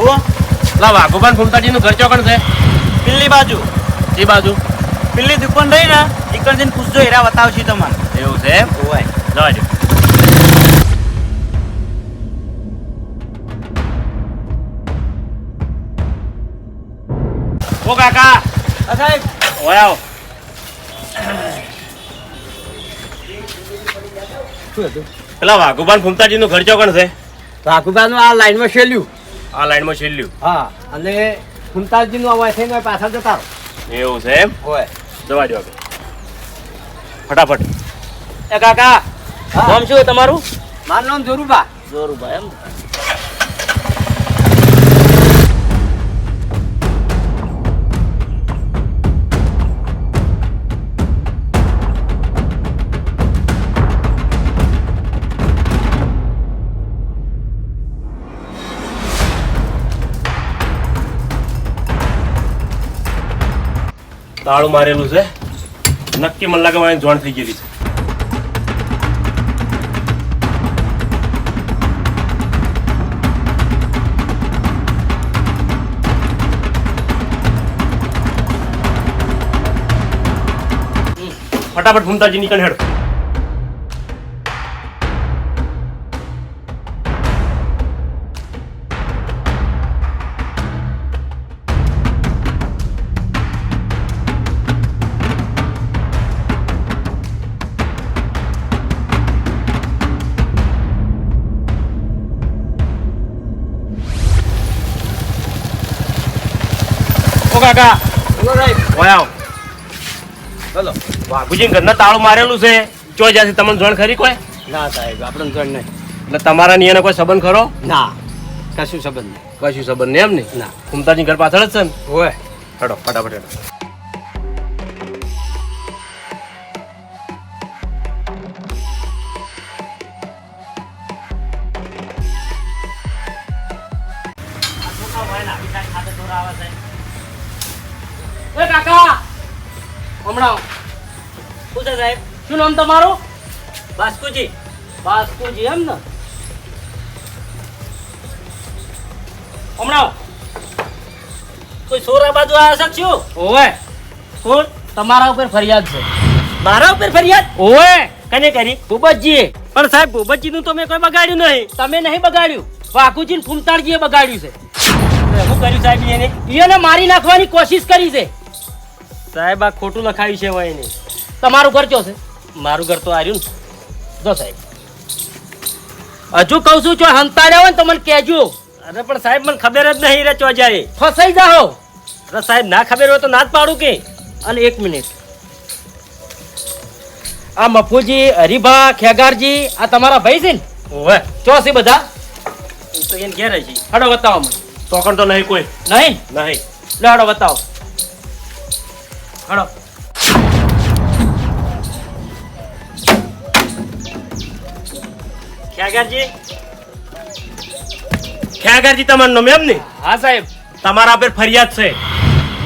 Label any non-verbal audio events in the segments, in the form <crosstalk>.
હો પેલા વાઘોબાન ફૂમતાજી નું ઘર ચોકણ છે. પિલ્લી બાજુ. એ બાજુ. પિલ્લી દુકાન રહી ને ઈકણ જઈને પૂછજો હીરા બતાવશી તમારે. એવું છે એમ? હોય. ઓ કાકા. સાહેબ. ઓય આવો. પેલા વાઘુબાન ફૂમતાજી નું ઘર ચોકણ છે. વાઘુબાનું આ લાઈનમાં છેલ્યું આ લાઈનમાં છેલ્લું હા અને કુંતાલજીનું આ થઈને પાછળ જતા રહો. એવું છે એમ? હોય. જવા દો. ફટાફટ. એ કાકા. નામ શું તમારું? મારું નામ જોરુબા જોરુબા એમ? તાળું મારેલું છે. નક્કી મને લાગે મારી જોણ થઈ ગયેલી છે. ફટાફટ ભૂમતાજી નીકળ હેડ. કાકા. બોલો સાહેબ ઓય આવો. બોલો વાઘુજી ઘરના તાળું મારેલું છે. ચો જ્યાંથી તમને જણ ખરી કોઈ? ના સાહેબ આપણે જોડ નહીં. એટલે તમારા ની કોઈ સંબંધ ખરો? ના કશું સંબંધ નહીં. કશું સંબંધ નહીં એમ ને? ના. કુમતાજી ઘર પાછળ જ છે ને? હોય. હડો ફટાફટ હેડો. એ કાકા! હમણાં. શું છે સાહેબ? શું નામ તમારું? બાસ્કુજી. બાસ્કુજી એમ ને? હમણાં. કોઈ સોરા બાજુ આવ્યા છે ઓવે. કોણ તમારા ઉપર ફરિયાદ છે. મારા ઉપર ફરિયાદ? ઓવે. કને કરી? ભૂપતજી પણ સાહેબ ભૂપતજી નું તો મેં કોઈ બગાડ્યું નહીં. તમે નહીં બગાડ્યું. વાકુજી ને ફૂમતાળજીએ બગાડ્યું છે. શું કર્યું સાહેબ એને? એને મારી નાખવાની કોશિશ કરી છે. સાહેબ આ ખોટું લખાયું છે હોય નહીં તમારું ઘર કયો છે? મારું ઘર તો આર્યું ને. જો સાહેબ. હજુ કહું છું જો હંતાડ્યા હોય ને તો મને કહેજો. અરે પણ સાહેબ મને ખબર જ નહીં રે ચો જાય ફસાઈ જાઓ. અરે સાહેબ ના ખબર હોય તો ના જ પાડું કે. અને એક મિનિટ. આ મફુજી હરિભા ખેગારજી આ તમારા ભાઈ છે ને? ઓવે. ચો છે બધા? તો એને ઘેર છે. હડો બતાવો મને. તોકણ તો નહીં કોઈ. નહીં? નહીં. લે હડો બતાવો. હડો ખ્યાગરજી ખ્યાગારજી તમારું નામ એમ ને? હા સાહેબ. તમારા પર ફરિયાદ છે.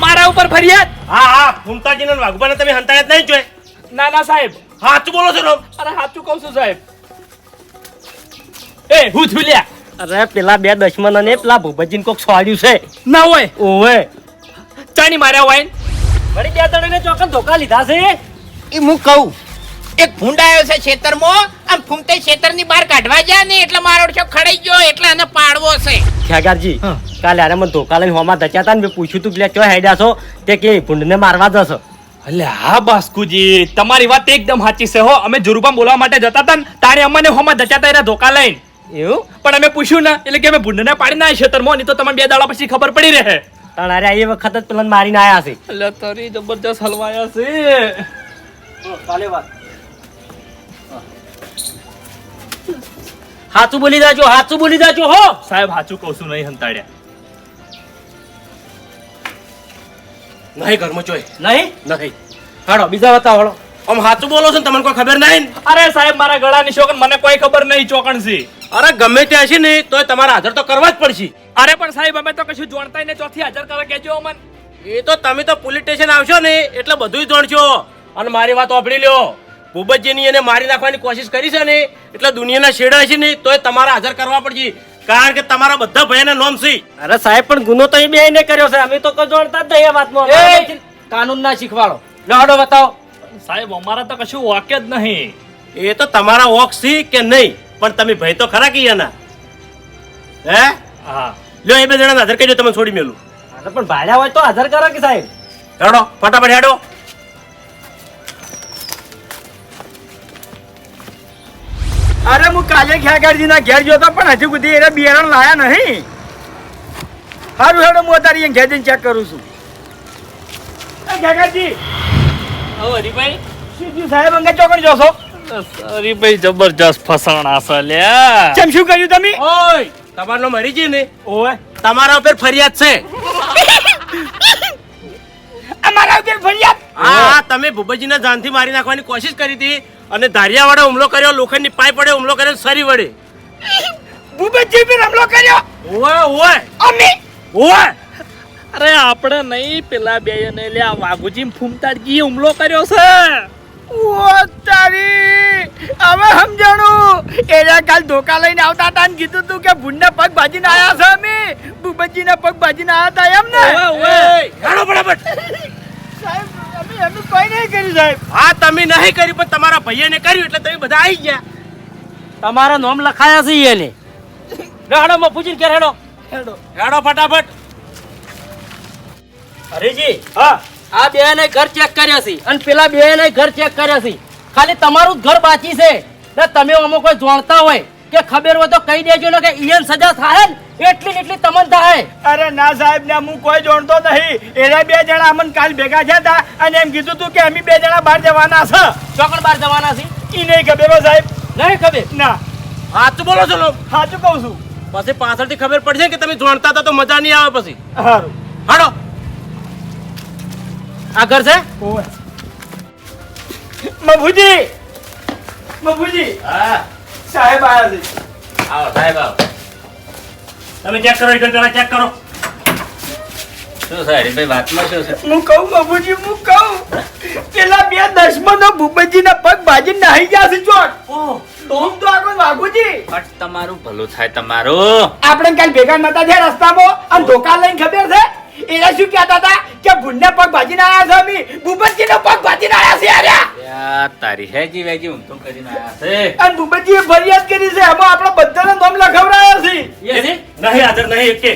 મારા ઉપર ફરિયાદ? હા હા. ફૂમતાજી ને વાઘુબાને તમે હંતાયા જ નહીં જોઈ ના ના સાહેબ. સાચું બોલો છો રોમ. અરે સાચું કહું છું સાહેબ. એ હું થયું લ્યા. અરે પેલા બે દશમન ને પેલા ભૂપતજી કોક સોડ્યું છે. ના હોય. ઓવે. ચાની માર્યા હોય વળી બે તણે ચોકન ધોકા લીધા છે? એ હું કહું એક ફૂંડ આવ્યો છે ખેતરમાં આમ ફૂંકતે ખેતરની બહાર કાઢવા જા ને એટલે મારો છો ખડાઈ ગયો એટલે એને પાડવો છે. ખ્યાગારજી કાલે આને મને ધોકા લઈને હોમાં ધચ્યા હતા ને મેં પૂછ્યું તું પેલા ક્યાં હેડ્યા છો? તે કે ફૂંડને મારવા જશો. અલે હા બાસ્કુજી તમારી વાત એકદમ સાચી છે હો. અમે જુરુબામ બોલવા માટે જતા હતા ને તારે અમને હોમાં દચાતા એના ધોકા લઈને. એવું? પણ અમે પૂછ્યું ને એટલે કે અમે ભૂંડને પાડી ના ખેતરમાં નહીં તો તમને બે દાડા પછી ખબર પડી રહે. પણ અરે એ વખત જ પેલા મારીને આયા છે. એટલે તરી જબરજસ્ત હલવાયા છે. કાલે વાત હાચું બોલી જાજો હાચું બોલી જાજો હો. સાહેબ હાચું કહું છું નહીં હંતાડ્યા. નહીં ઘરમાં ચોય. નહીં? નહીં. હાડો બીજા બતાવો હાડો આમ સાચું બોલો છો ને તમને કોઈ ખબર નહીં? અરે સાહેબ મારા ગળાની શોકન મને કોઈ ખબર નહીં ચોકણ છે અરે ગમે ત્યાં હશે ને તોય તમારે હાજર તો કરવા જ પડશે. અરે પણ સાહેબ અમે તો કશું જોણતા ને ચોથી હાજર કરવા કેજો અમન. એ તો તમે તો પોલીસ સ્ટેશન આવશો ને એટલે બધું જાણશો. અને મારી વાત ઓફડી લ્યો. ભૂપતજીની એને મારી નાખવાની કોશિશ કરી છે ને એટલે દુનિયાના છેડા છે ને તોય તમારે હાજર કરવા પડશે. કારણ કે તમારા બધા ભયના નોમ છે. અરે સાહેબ પણ ગુનો તો એ બે ને કર્યો છે. અમે તો કોઈ જ નહીં એ! વાતનો કાનૂન ના શીખવાડો. લડો બતાવો. સાહેબ અમારા તો કશું વાક્ય જ નહીં. એ તો તમારા વોક છે કે નહીં? પણ તમે ભય તો ખરા કે એના હે? હા. લ્યો એ બે જણા હાજર કહેજો તમે છોડી મેલું. અરે પણ ભાડ્યા હોય તો હાજર કરો કે સાહેબ? હેડો ફટાફટ હેડો. અરે હું કાલે ખ્યાગારજી ના ઘેર જોતો પણ હજુ સુધી એને બિયારણ લાયા નહીં. સારું હેડો હું અત્યારે ઘેર જઈને ચેક કરું છું. ખ્યાગારજી હરિભાઈ હરીભાઈ. શું થયું સાહેબ? અંગે ચોકડ જોશો? હરીભાઈ જબરજસ્ત ફસાણા છે લ્યા કેમ શું કર્યું તમે? ઓય તમારનો મરી ગઈ ને ઓય તમારા ઉપર ફરિયાદ છે. અમારા ઉપર ફરિયાદ? હા તમે ભૂપતજીને જાનથી મારી નાખવાની કોશિશ કરી હતી અને ધારિયા વડે હુમલો કર્યો લોખંડની પાઇપ વડે હુમલો કર્યો સરી વડે. ભૂપતજી પર હુમલો કર્યો? ઓય ઓય અમે? ઓય અરે આપણે નહીં પેલા બે ને લ્યા વાઘુજી ફૂમતાડજી હુમલો કર્યો છે. તારી! હવે સમજાણું? એના કાલ ધોકા લઈને આવતા હતા ને કીધું તું કે ભૂંડના પગ ભાજીને આયા છે અમે? ભૂપતજીના પગ ભાજીને આયા હતા એમ ને ફટાફટ સાહેબ અમે અમે કોઈ નહીં કર્યું સાહેબ. હા તમે નહીં કર્યું પણ તમારા ભાઈને કર્યું એટલે તમે બધા આવી ગયા. તમારા નામ લખાયા છે એને. રાડો માં પૂછીને કે રેડો હેડો. હેડો ફટાફટ. હરીજી હા. આ બે ને ઘર ચેક કર્યા છે. અને પેલા બે ને ઘર ચેક કર્યા છે. ખાલી તમારું જ ઘર બાકી છે. ને તમે અમુક કોઈ જાણતા હોય કે ખબર હોય તો કહી દેજો ને કે ઈયન સજા થાય ને એટલી એટલી તમન થાય. અરે ના સાહેબ ને હું કોઈ જોણતો નહીં. એના બે જણા અમને કાલ ભેગા થયા હતા અને એમ કીધું તું કે અમે બે જણા બહાર જવાના છે. ચોકડ બહાર જવાના છે? ઈ નહીં ખબર હો સાહેબ. નહીં ખબર? ના. સાચું બોલો છો લોક. સાચું કહું છું. પછી પાછળથી ખબર પડશે કે તમે જાણતા હતા તો મજા નહીં આવે પછી. સારું હાડો આ ઘર છે? મભુજી મભુજી હા. સાહેબ આયા છે. આવો સાહેબ આવો. તમે ચેક કરો એકદમ પેલા ચેક કરો. શું હરીભાઈ વાતમાં શું છે? હું કહું બાબુજી હું કહું. પેલા બે દશમનો ભૂપતજીના પગ ભાજી નાહી ગયા છે ચોટ હું તો આગળ બટ તમારું ભલું થાય તમારું. આપણે કાલ ભેગા નતા થયા રસ્તામાં. અને ધોકા લઈને ખબર છે? એના શું કહેતા હતા કે ભૂંડના પગ ભાજીને આયા છે અમે? ભૂપતજીના પગ ભાજીને આયા છે યા તારી હેજી વેજી હું તો કરીને આયા છે. અને ભૂપતજીએ ફરિયાદ કરી છે એમાં આપણા બધાના નામ લખાવડાયા છે છે નહીં હાજર નહીં એકે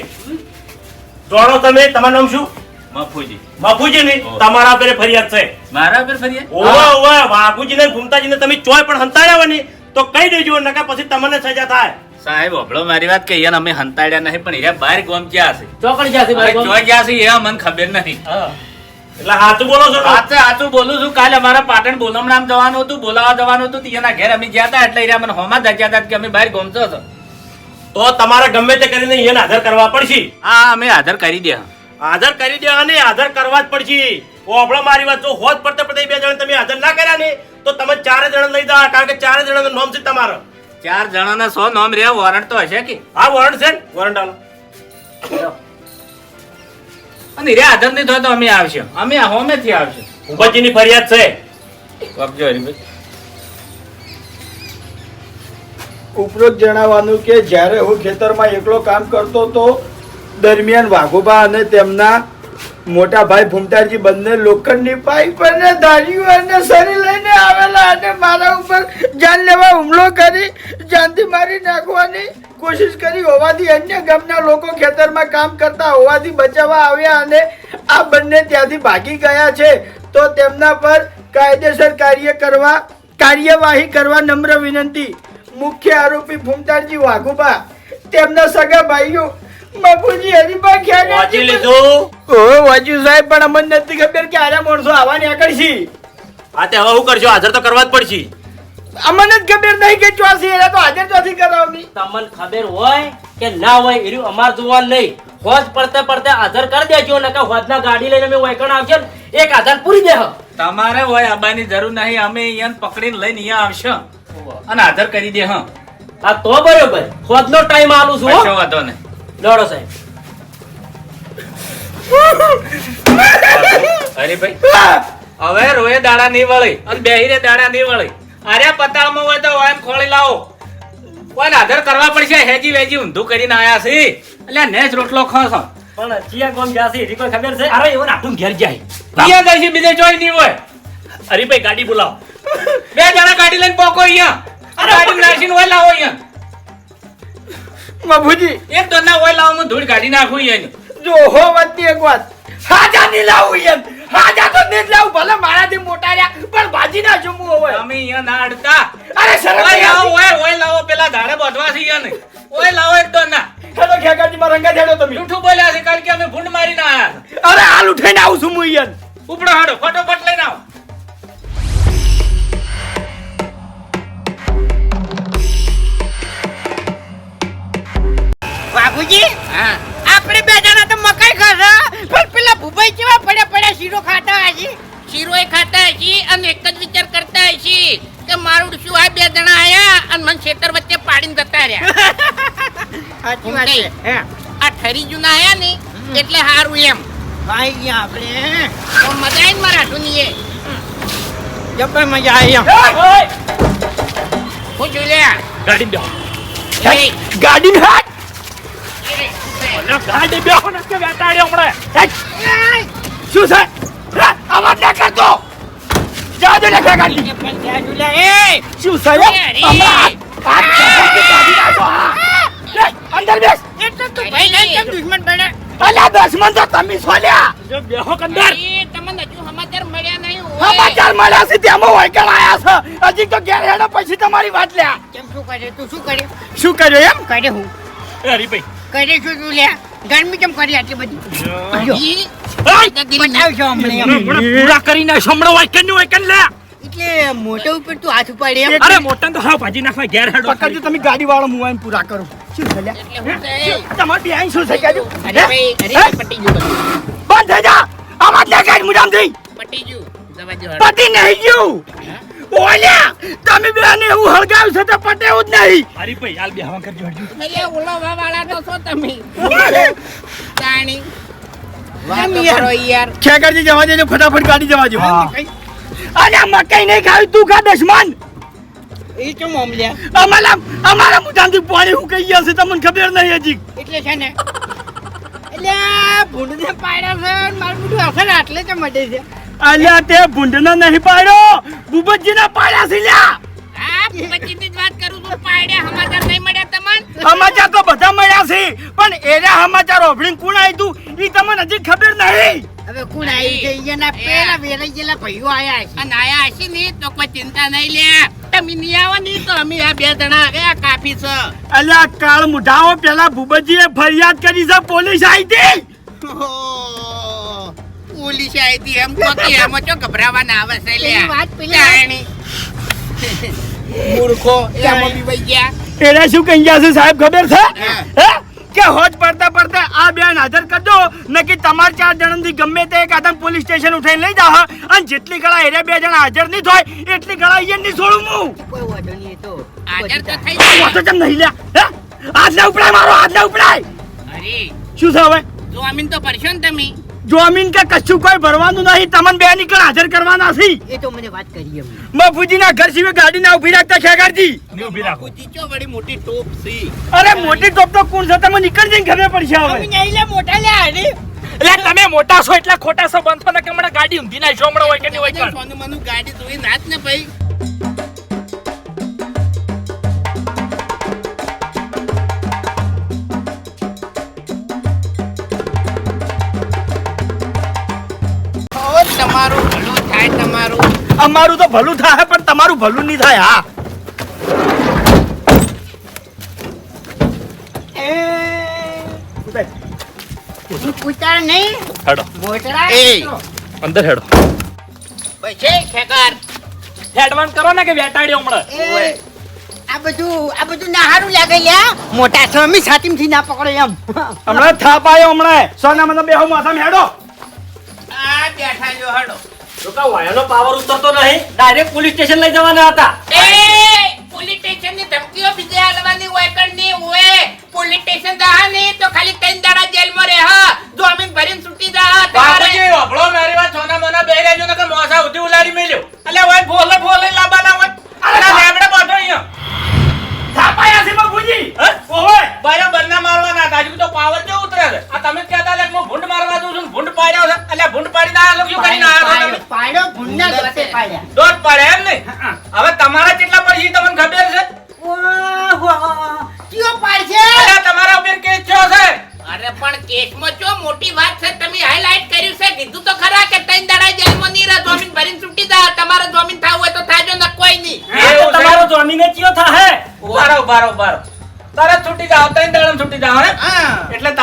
જોડો તમે તમારું નામ શું? મફુજી. બાપુજી ને તમારા પર ફરિયાદ છે. મારા પર ફરિયાદ? ઓવા ઓવા બાપુજી ને ઘૂમતાજી ને તમે ચોય પણ હંતાડ્યા ને તો કહી દેજો નકા પછી તમને સજા થાય. સાહેબ હોભળો મારી વાત કે યાર અમે હંતાડ્યા નહીં પણ હીરા બાર ગોમ ગયા છે. ચોકડી ગયા છે બહાર ગોમ. ગયા છે એ મને ખબર નહીં. એટલે હાચું બોલો છો તો? સાચે બોલું છું. કાલે અમારા પાટણ બોલમણામ જવાનું હતું બોલાવા જવાનું હતું તેના ઘેર અમે ગયા હતા એટલે હીરા મને હોમાં ધક્યા હતા કે અમે બહાર ગોમતો હતો તો તમારે ગમે તે કરીને એને હાજર કરવા પડશે. હા અમે હાજર કરી દે. હાજર કરી દે અને હાજર કરવા જ પડશે. ઓભળો મારી વાત જો હોત પડતે પડતે બે જણ તમે હાજર ના કર્યા ને તો તમે ચારે જણા લઈ જાવ કારણ કે ચારે જણાનું નામ છે તમારો. ચાર જણાના સો નોમ રહ્યા વોરંટ તો હશે કે? હા વોરંટ છે વોરંટ આલો. અને રે હાજર નહીં થાય તો અમે આવશે. અમે હોમેથી આવશું. ભૂપતજીની ફરિયાદ છે. આપજો હરીભાઈ ઉપરોક્ત જણાવવાનું કે જ્યારે હું ખેતરમાં એકલો કામ કરતો તો દરમિયાન વાઘોબા અને તેમના મોટા ભાઈ ભૂમતાજી બંને લોખંડની પાઇપ અને ધારીઓ અને સરી લઈને આવેલા અને મારા ઉપર જાન લેવા હુમલો કરી, જાનથી મારી નાખવાની કોશિશ કરી. હોવાથી અન્ય ગામના લોકો ખેતરમાં કામ કરતા હોવાથી બચાવવા આવ્યા અને આ બંને ત્યાંથી ભાગી ગયા છે. તો તેમના પર કાયદેસર કાર્ય કરવા, કાર્યવાહી કરવા નમ્ર વિનંતી. મુખ્ય આરોપી ભૂમતાજી વાઘુબા. તેમના સગા ભાઈઓ બાપુજી હરીબા ક્યાં વાંચી લીધું? ઓ વાંચ્યું સાહેબ પણ અમને નથી ખબર કે આરા માણસો આવવાની આગળ છે આ તે હવે શું કરશો? હાજર તો કરવા જ પડશે. અમને જ ખબર નહીં કે ચોસી એટલે તો હાજર ચોથી કરાવની. તમને ખબર હોય કે ના હોય એર્યું અમાર જોવાનું નહીં. હોજ પડતે પડતે હાજર કરી દેજો નકર હોજના ગાડી લઈને અમે વૈકણ આવશે એક હાજર પૂરી દે તમારે હોય આબાની જરૂર નહીં અમે અહીંયા પકડીને લઈને અહીંયા આવશે. અને હાજર કરી દે હા આ તો બરોબર. હોજનો ટાઈમ આલું છું હો. વાંધો નહીં. લડો સાહેબ. હરીભાઈ હવે રોએ દાડા નહીં વળી અને બેહીરે દાડા નહીં વળી. આર્યા પતાળમાં હોય તો એમ ખોળી લાવો. કોઈ આધાર કરવા પડશે? હેજી વેજી ઊંધું કરીને આયા છે. એટલે નેચ રોટલો છો. પણ ચિયા કોમ જાસી એની કોઈ ખબર છે? અરે એવો નાટું ઘેર જાય. અહીંયા જઈશું બીજે જોઈ નહીં હોય. હરીભાઈ ગાડી બોલાવો. બે જણા ગાડી લઈને પોકો અહીંયા. ગાડી નાખીને હોય લાવો અહીંયા. બાબુજી એક દોના હોય લાવો હું ધૂળ કાઢી નાખું એને. જો હો વાતની એક વાત. હાજા ની લાવું એમ. હાજા તો નહીં લાવું. ભલે મારાથી મોટા રહ્યા પણ ભાજી ના જમવું હોય. અમે અહીંયા ના અડતા. અરે શરમ ઓય ઓય લાવો પેલા ધારે બધવા છે અહીંયા ને ઓય લાવો એક દોના હેલો ખેગાજીમાં રંગા છેડો તમે. જૂઠું બોલ્યા છે કારણ કે અમે ભૂંડ મારીને આયા છે. અરે હાલ ઉઠાઈને આવું છું હું અહીંયા ઉપડો હાડો ફટોફટ લઈને આવો. બાબુજી આપણે બે જણા તો મકાઈ ખાધા. પણ પેલા ભૂભાઈ કેવા પડ્યા પડ્યા શીરો ખાતા હજી? શીરો એ ખાતા હજી અને એક જ વિચાર કરતા હજી કે મારું શું આ બે જણા આયા અને મને ખેતર વચ્ચે પાડીને જતા રહ્યા. <laughs> ભૂમતાઈ, આ ઠરી જૂના આયા ને એટલે હારું એમ. ભાઈ ગયા આપણે તો મજા આવી ને મારા હાથુની એ જબર મજા આવી હું જોઈ લે ગાડી ગાડી હાટ એ, ગાડી બેહો ને કે વેટાડ્યો હમણાં? શું છે? અવાજ ના કરતો. જા દે એ શું છે. હમણાં નાખો, હા. અંદર બેસ. એટલે તું ભાઈ ને કેમ દુશ્મન બને? અલ્યા દસમન તો તમે જો બેહો કંદર તમને હજુ સમાચાર મળ્યા નહીં હોય. સમાચાર મળ્યા છે વાયકણ આયા છે? હજી તો ઘેર હેડો પછી તમારી વાત લે કેમ શું કરે તું શું કરે શું કર્યું એમ? કરે હું. અરે હરીભાઈ કરે તું લ્યા ગરમી કેમ કરી આટલી બધી. પૂરા કરીને આવીશ. હમણાં વાયકણ લે. એટલે મોઢા ઉપર તું હાથ ઉપાડે એમ. અરે મોટા તો હા ભાજી નાખવા ઘેર હેડો. પકડજો તમે ગાડી વાળો મુવાઈને પૂરા કરો. શું હું શું થઈ કહેજો અરે ભાઈ અરે પટી ગયું બંધ. થઈ જા. આવાજ ગાડી કાઢ મુડામથી. પટી ગયું. પટી નહીં ગયું. ઓલ્યા તમે બેન એવું હળગાવ્યું છે તો પટે જ નહીં. હાલ કરજો એટલે ઓલાવા વાળા તો છો તમે? જાણી. વાત તો કરો યાર? ખેકરજી જવા દેજો ફટાફટ ગાડી જવા દો અને અરે મકાઈ નહીં ખાવી તું ખા દશમન. એ કેમ ઓમલ્યા અમારા અમારા મુઠામથી પાણી હું કહી ગયા છે તમને ખબર નહીં હજી. એટલે છે ને એટલે ભૂંડને પાડ્યા છે મારું બધું અસર આટલે જ મટે છે. અલ્યા તે ભૂંડનો નહીં પાડ્યો. ભૂપતજીના પાડ્યા છે લ્યા. આ વાત કરું તો પાડ્યા સમાચાર નહીં મળ્યા તમને? સમાચાર તો બધા મળ્યા છે પણ એના સમાચાર ઓભળીને કોણ તું? ઈ તમને હજી ખબર નહીં. હવે કોણ આવી છે? એના પેલા વેરાઈ ગયેલા ભાઈઓ આયા છે. અને આયા હશે ને તો કોઈ ચિંતા નહીં લે તમે નહીં આવો નહીં તો અમે આ બે જણા ગયા કાફી છે. અલ્યા કાળ મુઢાઓ પેલા ભૂપતજીએ ફરિયાદ કરી છે પોલીસ આવી હતી. પોલીસ આવી હતી એમ તો કે એમાં ચો ગભરાવાના આવે છે લે. વાત પેલી મૂર્ખો એમાં બી વઈ ગયા. એને શું કહી ગયા છે સાહેબ ખબર છે? હે? કે હોજ પડતા પડતા આ બેન હાજર કરજો. નકી તમાર ચાર જણાથી ગમે તે એક આદમ પોલીસ સ્ટેશન ઉઠાઈને લઈ જાહ અને જેટલી ગળા એરે બે જણા હાજર નહીં થાય એટલી ગળા અહીંયા નહીં છોડું હું. કોઈ વાંધો નહીં તો. હાજર તો થઈ જાય. કેમ નહીં લ્યા? હે? હાથ ઉપડાય મારો આજના ઉપડાય. અરે. શું છે હવે? જો અમીન તો પરેશાન ને તમે. જોમીન કે કશું કોઈ ભરવાનું નહીં તમને બે નીકળ હાજર કરવાના છે. એ તો મને વાત કરી એમ. મફુજીના ઘર સિવાય ગાડી ના ઊભી રાખતા ખેગારજી? ને ઊભી રાખો. ચો વળી મોટી ટોપ સી? અરે મોટી ટોપ તો કોણ છે? તમે નીકળ જઈને ખબર પડશે હવે. નહીં લે મોટા લે આડી એટલે તમે મોટા છો એટલે ખોટા છો બંધ થો ને કે હમણાં ગાડી ઊંધી ના હમણાં નહીં હોય કે સોનું મનું ગાડી જોઈ નાચ ને ભાઈ. અમારું તો ભલું થાય પણ તમારું ભલું નહીં થાય હા. ઉતાર નહીં? હેડો. મોટરા? એ. અંદર હેડો. બસે ખેકર. હેડવાન કરો ને કે વેટાડ્યો હમણાં. આ બધું આ બધું ના હારું લાગે લ્યા મોટા સ્વામી સાતીમથી ના પકડે એમ. હમણાં થાપ આવ્યો હમણાં. સોના મને બેહો માથામાં હેડો. આ બેઠા જો હડો. તો કા વાયનો પાવર ઉતરતો નહીં? ડાયરેક્ટ પોલીસ સ્ટેશન લઈ જવાના હતા. એ પોલીસ સ્ટેશનની ધમકીઓ બીજે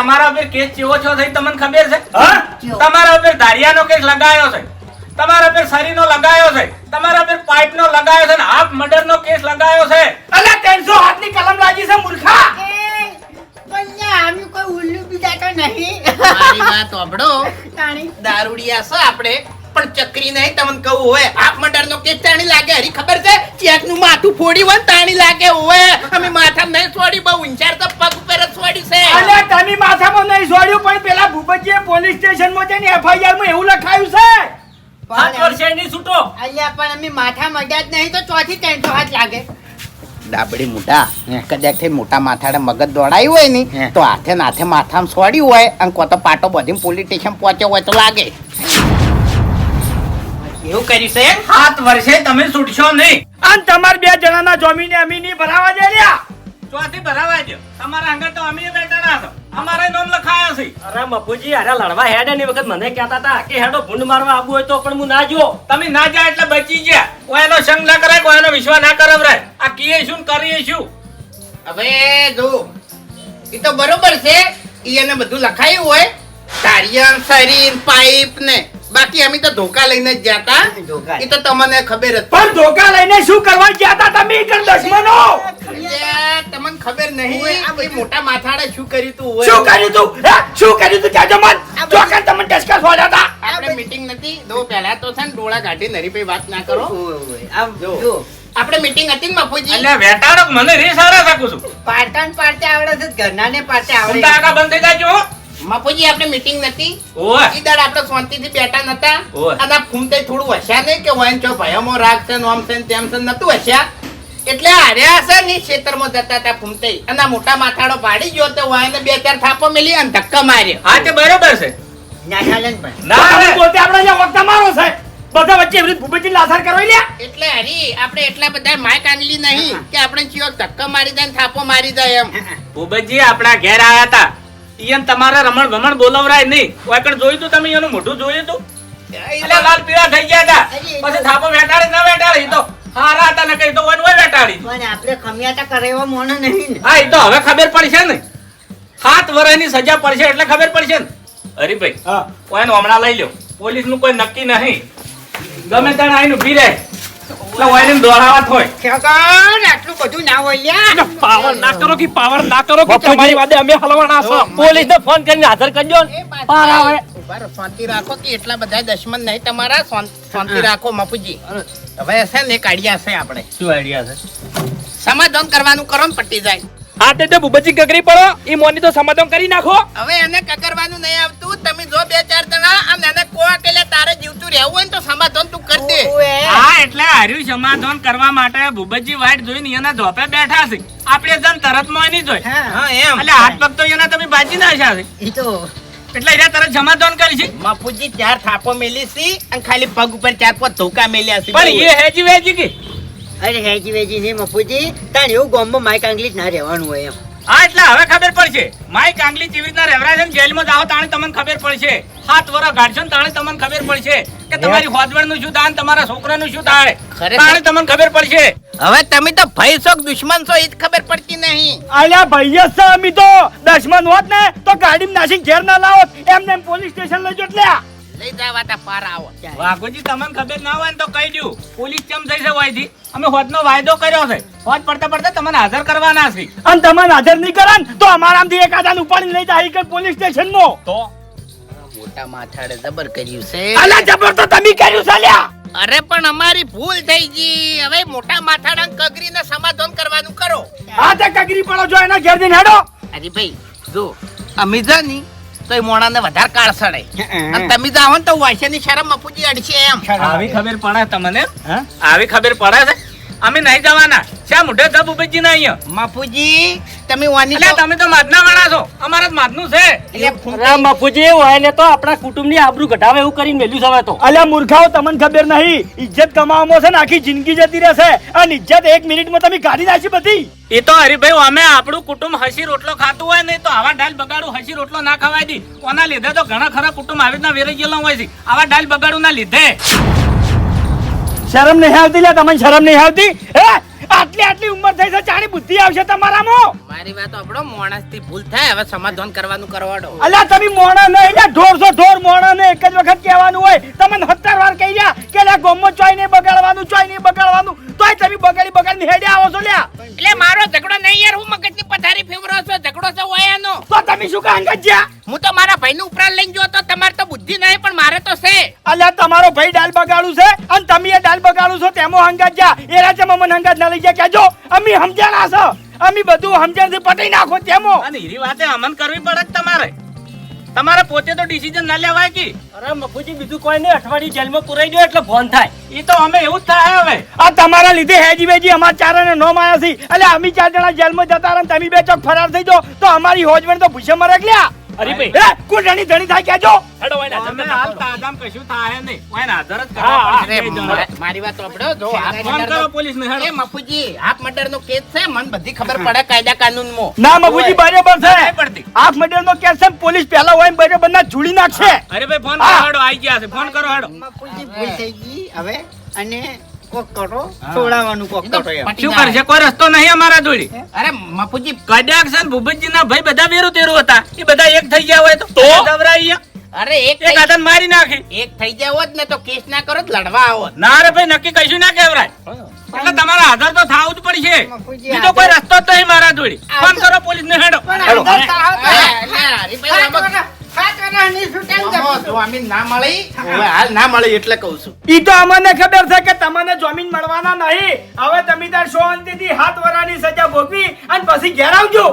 તમારા ઉપર કેસ ચેવો છો થઈ તમને ખબર છે? તમારા ઉપર ધારિયાનો કેસ લગાયો છે. તમારા ઉપર સરીનો લગાયો છે. તમારા ઉપર પાઇપનો લગાયો છે ને હાફ મર્ડરનો કેસ લગાયો છે. અલ્યા ત્રણસો હાથની કલમ લાગી છે મૂર્ખા! મારી વાત સાંભળો. દારૂડિયા છે આપણે. પણ ચક્રી નહીં તમને કહું હોય. આપ મર્ડર નો કેસ તાણી લાગે હરી ખબર છે? ચેકનું માથું ફોડી હોય તાણી લાગે હોય. અમે માથા નહીં છોડી બહુ ઊંચાર તો પગ ઉપર જ છોડી છે. અલ્યા તમે માથામાં નહીં છોડ્યું પણ પેલા ભૂપતજીએ પોલીસ સ્ટેશનમાં જઈને એફઆઈઆરમાં એવું લખાયું છે. પાંચ વર્ષે નહીં છૂટો. અલ્યા પણ અમે માથા મજા જ નહીં તો ચોથી ત્રણસો હાથ લાગે. ડાબડી મોટા કદાચ મોટા માથાડે મગજ દોડાયું હોય ને તો હાથે નાથે હાથે માથામાં સોડ્યું હોય અને કો તો પાટો બધી પોલીસ સ્ટેશન પહોંચ્યો હોય તો લાગે. એવું કર્યું છે? સાત વર્ષે તમે છૂટશો નહીં. અને તમારે બે જણાના જમીને અમી નહીં ભરાવા દે રહ્યા. ચોથી ભરાવા દો. તમારા આગળ તો અમે બેઠા છો અમારે નોમ લખાયા છે. અરે મફુજી અરે લડવા હેડે ની વખત મને કહેતા હતા કે હેડો ભૂંડ મારવા આવું હોય તો પણ હું ના જો તમે ના જાય એટલે બચી ગયા. કોઈ એનો સંગ ના કરાય કોઈ એનો વિશ્વાસ ના કરાવરાય. આ કીએ શું કરીએ શું? હવે જો એ તો બરોબર છે. ઈ એને બધું લખાયું હોય. તારિયન શરીર પાઇપ ને બાકી અમે તો ધોકા લઈને જ ગયા હતા એ તો તમને ખબર હતી પણ ધોકા લઈને શું કરવા ગયા હતા તમે ઈ દશમનો? તમને ખબર નહીં એ મોટા માથાડે શું કર્યું તું શું કર્યું તું? શું કર્યું તું? ત્યાં જમન ચોકન તમને ટસકા છોડ્યા હતા આપણે મીટિંગ નથી. દો પહેલા તો છે ને ડોળા કાઢી નરીભાઈ વાત ના કરો. આમ જો. આપણે મીટિંગ હતી ને બાપુજી? એટલે વેટાડો મને રે સારા શકું છું. પાટણ ને પાડતે આવડે છે ઘરના ને પાટે આવડે તો આગા બંધ થઈ જાજો હો. બાપુજી આપણે મીટિંગ નથી. ઓય. ઈ દાડ આપણે શાંતિથી બેઠા નતા. અને ફૂમતે થોડું હસ્યા નહીં કે વાઈન ચો ભયમો રાગ છે નોમ છે તેમ છે નતું હસ્યા. એટલે હાર્યા હશે ને ખેતરમાં જતા હતા ફૂમતે અને મોટા માથાડો પાડી ગયો તો વાયને બે ચાર થાપો મેલી અને ધક્કા માર્યો. હા તે બરોબર છે. ના ચાલે ને પણ ના તમે પોતે આપણે જે વખત મારો છે. બધા વચ્ચે એવી રીતે લાસાર કરવાઈ લ્યા. એટલે હરી આપણે એટલા બધા માઈક આંગલી નહીં કે આપણે ચિયો ધક્કા મારી દે ને થાપો મારી દે એમ. ભૂપતજી આપણા ઘેર આયા હતા. ઈયન તમારા રમણ ભમણ બોલાવરાય નહીં. વાકણ જોયું તો તમે? એનું મોઢું જોયું તું? એટલે લાલ પીળા થઈ ગયા હતા પછી થાપો વેટાડે ના વેટાડે? ઈ તો હારા હતા ને કઈ તો વન વન વેટાડી. પણ આપણે ખમિયાતા કરે એવો મોણ નહીં હા એ તો હવે ખબર પડશે ને. સાત વર્ષની સજા પડશે એટલે ખબર પડશે ને. હરીભાઈ હા. કોઈને હમણાં લઈ લો પોલીસનું કોઈ નક્કી નહીં. ગમે ત્યાં આવીને ઊભી રહે. એટલે ઓયને દોડાવત હોય. આટલું બધું ના હોય પાવર ના કરો કે પાવર ના કરો કે તમારી વાદે અમે હલવાના છો? પોલીસ ને ફોન કરીને હાજર કરજો ને. પાર આવે. ઊભા રહો, શાંતિ રાખો કે એટલા બધા દશમન નહીં તમારા. શાંતિ રાખો મપુજી હવે છે ને એક આઈડિયા છે આપણે. શું આઈડિયા છે? સમાધાન કરવાનું કરો ને પટી જાય. હા તે તો બુબજી કકરી પડો એ મોની તો સમાધાન કરી નાખો. હવે એને કકરવાનું નહીં આવતું. તમે જો બે ચાર જણા અને એને કો કે તારે જીવતું રહેવું હોય ને તો સમાધાન તું કરી દે. હા એટલે હાર્યું સમાધાન કરવા માટે ભૂપતજી વાટ જોઈને એના ધોપે બેઠા છે. આપણે જન તરતમાં નહીં જોઈ હા. એમ. એટલે હાથ પગ તો એના તમે બાજી ના છે. ઈ તો એટલે એના તરત સમાધાન કરી છે. મફુજી ચાર થાપો મેલી સી અને ખાલી પગ ઉપર ચાર પાંચ ધોકા મેલ્યા છે પણ એ હેજી વેજી કે? અરે હેજી વેજી નહીં મફુજી તાણ એવું ગામમાં માઇક આંગલી ના રહેવાનું હોય એમ. હા એટલે હવે ખબર પડશે. માઇક આંગલી જેવી રીતના રહેવરાય છે જેલમાં જાઓ તાણે તમને ખબર પડશે. હાથ વરા ગાઢશો ને તાણે તમને ખબર પડશે કે તમારી હોદવણનું શું થાય ને તમારા છોકરાનું શું થાય. તાણે તમને ખબર પડશે. હવે તમે તો ભય છો દુશ્મન છો એ જ ખબર પડતી નહીં. અલ્યા ભાઈ છો અમે તો દશમન હોત ને તો ગાડી નાસી ઘેર ના લાવો એમને પોલીસ સ્ટેશન લઈ જો લ્યા. લઈ જવા તા પાર આવો. વાઘોજી તમને ખબર ના હોય ને તો કહી દઉં. પોલીસ કેમ થઈ છે વાયથી? અમે હોદનો વાયદો કર્યો છે. હોદ પડતા પડતા તમને હાજર કરવાના છે. અને તમને હાજર નહીં કરે તો અમારામાંથી એક આદાન ઉપાડી લઈ જાય કે પોલીસ સ્ટેશનમાં. તો? મોટા માથાડે જબર કર્યું છે. અલા જબર તો તમે કર્યું છે લ્યા અરે પણ અમારી ભૂલ થઈ ગઈ. હવે મોટા માથાડા કગરીને સમાધાન કરવાનું કરો. આ તે કગરી પડો જો એના ઘેર હેડો. અરે ભાઈ જો અમે જા ની તો એ મોણાને વધારે કાળ સડે. અને તમે જાઓ ને તો વાંચ્યાની શરમ મફુજી અડશે એમ. આવી ખબર પડે તમને? આવી ખબર પડે છે? અમે નહીં જવાના. શા મોઢે ધબ ઉભેજી ના અહીંયા? મફુજી તમે વાની એટલે તમે તો માધના વાળા છો. અમારે તો માધનું છે. અરે બાપુજી હોય ને તો આપણા કુટુંબની આબરૂ ઘટાવે એવું કરીને મેલ્યું છે હવે તો. અલ્યા મૂર્ખાઓ તમને ખબર નહીં. ઇજ્જત કમાવામાં છે ને આખી જિંદગી જતી રહેશે. અને ઇજ્જત એક મિનિટમાં તમે કાઢી નાખી બધી. એ તો હરીભાઈ અમે આપણું કુટુંબ હસી રોટલો ખાતું હોય ને તો આવા ડાલ બગાડું હસી રોટલો ના ખવાય દી. ઓના લીધે તો ઘણા ખરા કુટુંબ આવી રીતના વેરાઈ ગયેલા હોય છે. આવા ડાલ બગાડું ના લીધે. શરમ નહીં આવતી લે તમને શરમ નહીં આવતી? હે? આટલી આટલી ઉંમર થઈ છે ચાણી બુદ્ધિ આવશે તમારામાં. મારી વાત આપણો માણસથી ભૂલ થાય હવે સમાધાન કરવાનું કરવાડો. અલ્યા તમે મોણા ને એટલે ઢોરસો ઢોર મોણા ને એક જ વખત કહેવાનું હોય. તમને સત્તર વાર કહી રહ્યા કે લ્યા ગોમો ચોય નહીં બગાડવાનું ચોય ને બગાડવાનું. તોય તમે બગાડી બગાડી હેડે આવો છો લ્યા એટલે મારો ઝઘડો નહીં યાર હું મગજની પથારી ફેવરો છો ઝઘડો છે ઓયાનો તો તમે શું કાંગ જ્યા હું તો મારા ભાઈ નું ઉપરાંત લઈને ગયો તો તમારે તો બુદ્ધિ નહીં પણ મારે તો છે. અલ્યા તમારો ભાઈ ડાલ બગાડું છે અને તમે એ ડાલ બગાડું છો તેમાં હંગાજ જા એ રાજ્યમાં મને હંગાત ના લઈ જાય કેજો અમે સમજ્યા છો. અમે બધું સમજણથી પટી નાખો તેમો અને એરી વાતે અમન કરવી પડે તમારે? તમારે પોતે તો ડિસિઝન ના લેવાય કે? અરે મફુજી બીજું કોઈ નહીં. અઠવાડિયું જેલમાં પુરાઈ ગયો એટલે ફોન થાય. એ તો અમે એવું જ થાય હવે. આ તમારા લીધે હેજી બેજી અમારા ચારાને નો માયા છે. એટલે અમે ચાર જણા જેલમાં જતા રહે તમે બે ચોક ફરાર થઈ જાઓ. તો અમારી હોજવણ તો ભૂસે મરે લ્યા. હરીભાઈ. હે કુંડણી ધણી થાય કેજો હેડો હોય ને હાલ તાજામ કશું થાય નહીં. ઓય ને જ હા, હા. કરવા પડશે. અરે, બે જણા. મા- મારી વાત સાંભળો. જો હાફ ફોન કરો પોલીસ ને એ મફુજી હાફ મર્ડર નો કેસ છે? મને બધી ખબર પડે કાયદા કાનૂન મો ના મગુજી બરાબર છે. નહીં પડતી. હાફ મટીરિયલ નો કેસ છે પોલીસ પહેલા હોય બરાબર ના જોડી નાખશે. અરે ભાઈ ફોન કરો હેડો આઈ ગયા છે. ફોન કરો હેડો. ભૂલ થઈ ગઈ. હવે અને કોક કરો છોડાવવાનું કોક કરો એમ. શું કરશે? કોઈ રસ્તો નહીં અમારા જોડી. અરે મફુજી કડ્યાક છે ને ભૂપતજી ના ભાઈ બધા વેરું તેરું હતા. એ બધા એક થઈ ગયા હોય તો. દવરાઈ ગયા. અરે એક એક થઈ- આદન મારી નાખી. એક થઈ જાય હોત ને તો કેસ ના કરો લડવા આવો ના રે ભાઈ નક્કી કશું ના કહેવાય. એટલે તમારા આધાર તો થાવું જ પડશે. બીજો કોઈ રસ્તો જ નહીં મારા જોડી. ફોન કરો પોલીસ ને. હેડો ના મળી. હાલ ના મળી એટલે કહું છું. ઈ તો અમને ખબર છે કે તમને જમીન મળવાના નહીં. હવે તમે તાર શાંતિથી હાથ વરાની સજા ભોગવી અને પછી ઘેર આવજો.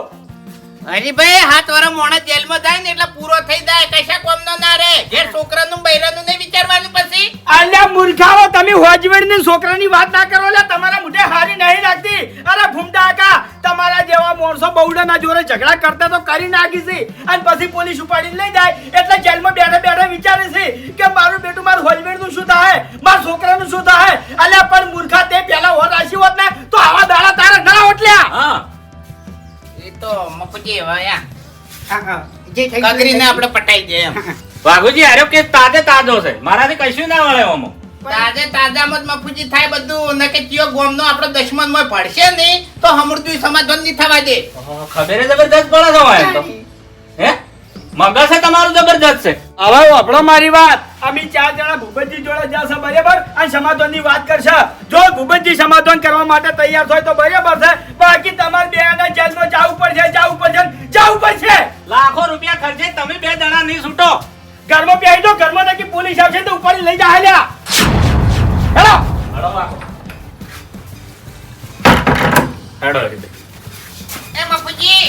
હરીભાઈ હાથ વાળા મોણસ જેલમાં જાય ને એટલે પૂરો થઈ જાય કશા કોમનો ના રે ઘેર છોકરાનું બૈરાનું નહીં વિચારવાનું પછી? અલ્યા મૂર્ખાઓ તમે હોજવેડની છોકરાની વાત ના કરો લે તમારા મોઢે હારી નહીં લાગતી. અરે ભૂમડા કાકા તમારા જેવા માણસો બહુડાના જોડે ઝઘડા કરતા તો કરી નાખી છે. અને પછી પોલીસ ઉપાડી લઈ જાય. એટલે જેલમાં બેઠા બેઠા વિચારે છે કે મારું બેટું મારું હોજવેડનું શું થાય? મારા છોકરાનું શું થાય? અલ્યા પણ મૂર્ખા તે પહેલા હોત રાશી હોત ને તો આવા દાડા તારા ના ઓટલ્યા હા. એ તો મફુજી હવે યા હા, હા. જે થઈ ગયું કગરીને આપણે પટાઈ દે એમ. વાઘુજી હાર્યો કેસ તાજે તાજો છે. મારાથી કશું ના વળે તાજે તાજામાં જ મફુજી થાય બધું. ને કે ચિયો ગોમનો આપણો દશમનમાં પડશે નહીં તો હમણાં સમાધાન નહીં થવા દે. ખબર જબરદસ્ત પડે છે તો. હે? મગજ છે તમારું જબરદસ્ત છે. હવે વાપરો મારી વાત. અમે ચાર જણા ભૂપતજી જોડે જશે બરાબર? અને સમાધાનની વાત કરશે. જો ભૂપતજી સમાધાન કરવા માટે તૈયાર થાય તો બરાબર છે. બાકી તમારે બે ને જેલમાં જવું પડશે જવું પડશે જવું પડશે. લાખો રૂપિયા ખર્ચે તમે બે જણા નહીં છૂટો. ઘરમાં બેસી દો ઘરમાં નાખી પોલીસ આવશે તો ઉપર લઈ જા લ્યા હેલો. હેડો વાઘો. હેડો એ બાપુજી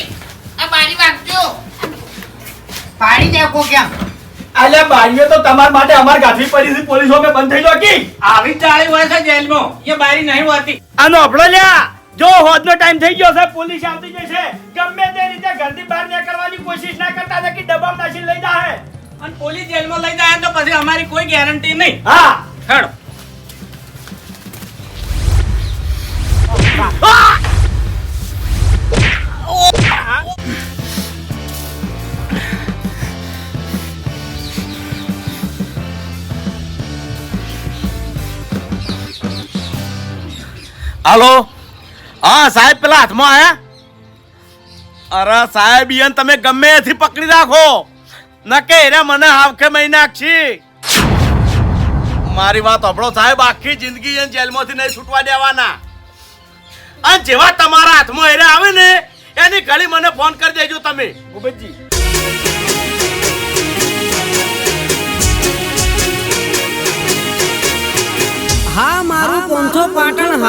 આ બારી વાગજો. પાડી નાખો કેમ? અલે બારીઓ તો તમાર માટે અમાર ગાઠવી પડી છે પોલીસો મેં બંધ થઈ ગયો કી? આવી ચાળી વર્ષ છે જેલમાં. એ બારી નહીં હોતી. આનો આપણો લ્યા. જો હોદનો ટાઈમ થઈ ગયો છે પોલીસ આવતી જશે ગમે તે રીતે ઘરથી બહાર નીકળવાની કોશિશ ના કરતા હતા કે ડબ્બામાં નાખીને લઈ જાય અને પોલીસ જેલમાં લઈ જાય તો પછી અમારી કોઈ ગેરંટી નહીં. હા. હેડો. હાલો? હા સાહેબ પેલા હાથમાં આયા અરે સાહેબ ઈયન તમે ગમે એથી પકડી રાખો. નકે એને મને હાવખે મહી નાખશી. મારી વાત સાંભળો સાહેબ આખી જિંદગી એને જેલમાંથી નહીં છૂટવા દેવાના. અને જેવા તમારા હાથમાં એરે આવે ને એની ઘડી મને ફોન કરી દેજો તમે. ભૂપતજી હા મારું પોંથો પાટણ